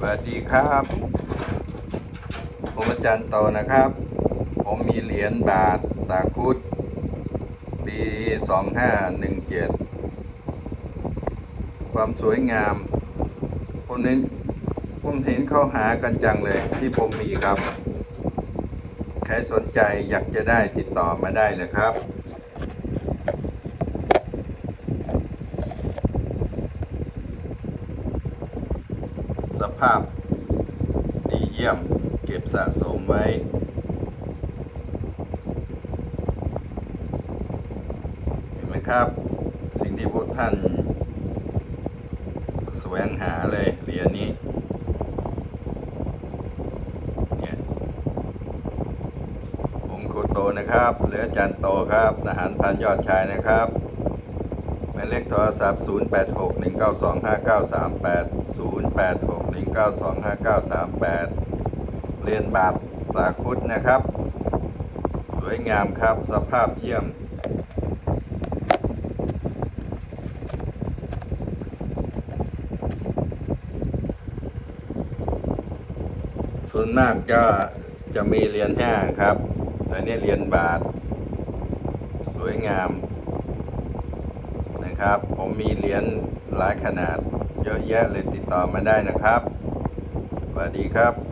สวัสดีครับ ผมอาจารย์โตนะครับ ผมมีเหรียญบาทตาคุดปี2517ความสวยงาม ผมเน้นผมเห็นเข้าหากันจังเลยที่ผมมีครับ ใครสนใจอยากจะได้ติดต่อมาได้นะครับ สภาพดีเยี่ยมเก็บสะสมไว้ เห็นไหมครับ สิ่งที่พวกท่านแสวงหาเลยเหรียญนี้เนี่ยผมโคโตนะครับเหลืออาจารย์โตครับทหารพันยอดชายนะครับ มายเลขโทรศัพท์ 0861925938 0861925938 เรียนบาทสาคุดนะครับ สวยงามครับสภาพเยี่ยม ส่วนมากก็จะมีเหรียญห้าครับแต่นี่เหรียญบาท สวยงาม นะครับ ผมมีเหรียญหลายขนาดเยอะแยะเลยติดต่อมาได้นะครับสวัสดีครับ